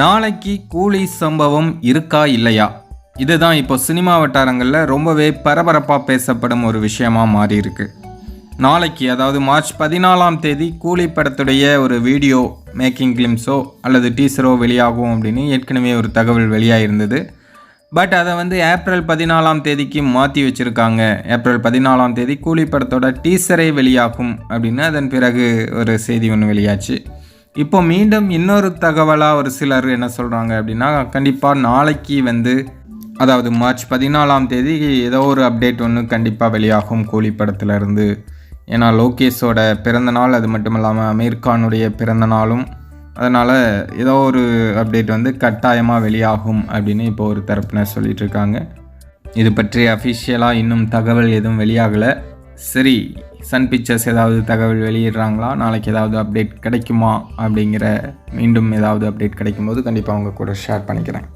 நாளைக்கு கூலி சம்பவம் இருக்கா இல்லையா? இதுதான் இப்போ சினிமா வட்டாரங்களில் ரொம்பவே பரபரப்பாக பேசப்படும் ஒரு விஷயமா மாறி இருக்கு. நாளைக்கு அதாவது மார்ச் பதினாலாம் தேதி கூலி படத்துடைய ஒரு வீடியோ மேக்கிங் கிளிம்ஸோ அல்லது டீசரோ வெளியாகும் அப்படின்னு ஏற்கனவே ஒரு தகவல் வெளியாகிருந்தது பட் அதை வந்து ஏப்ரல் பதினாலாம் தேதிக்கு மாற்றி வச்சுருக்காங்க. ஏப்ரல் பதினாலாம் தேதி கூலி படத்தோட டீசரே வெளியாகும் அப்படின்னு அதன் பிறகு ஒரு செய்தி ஒன்று வெளியாச்சு. இப்போ மீண்டும் இன்னொரு தகவலாக ஒரு சிலர் என்ன சொல்கிறாங்க அப்படின்னா கண்டிப்பாக நாளைக்கு வந்து அதாவது மார்ச் பதினாலாம் தேதி ஏதோ ஒரு அப்டேட் ஒன்று கண்டிப்பாக வெளியாகும் கூலி படத்துலேருந்து ஏன்னா லோகேஷோட பிறந்த நாள் அது மட்டும் இல்லாமல் அமீர் கானுடைய பிறந்த நாளும் அதனால் ஏதோ ஒரு அப்டேட் வந்து கட்டாயமாக வெளியாகும் அப்படின்னு இப்போ ஒரு தரப்பினர் சொல்லிகிட்ருக்காங்க இது பற்றி அஃபிஷியலாக இன்னும் தகவல் எதுவும் வெளியாகலை. சரி சன் பிக்சர்ஸ் ஏதாவது தகவல் வெளியிடுறாங்களா? நாளைக்கு ஏதாவது அப்டேட் கிடைக்குமா? அப்படிங்கிற மீண்டும் ஏதாவது அப்டேட் கிடைக்கும்போது கண்டிப்பாக அவங்க கூட ஷேர் பண்ணிக்கிறேன்.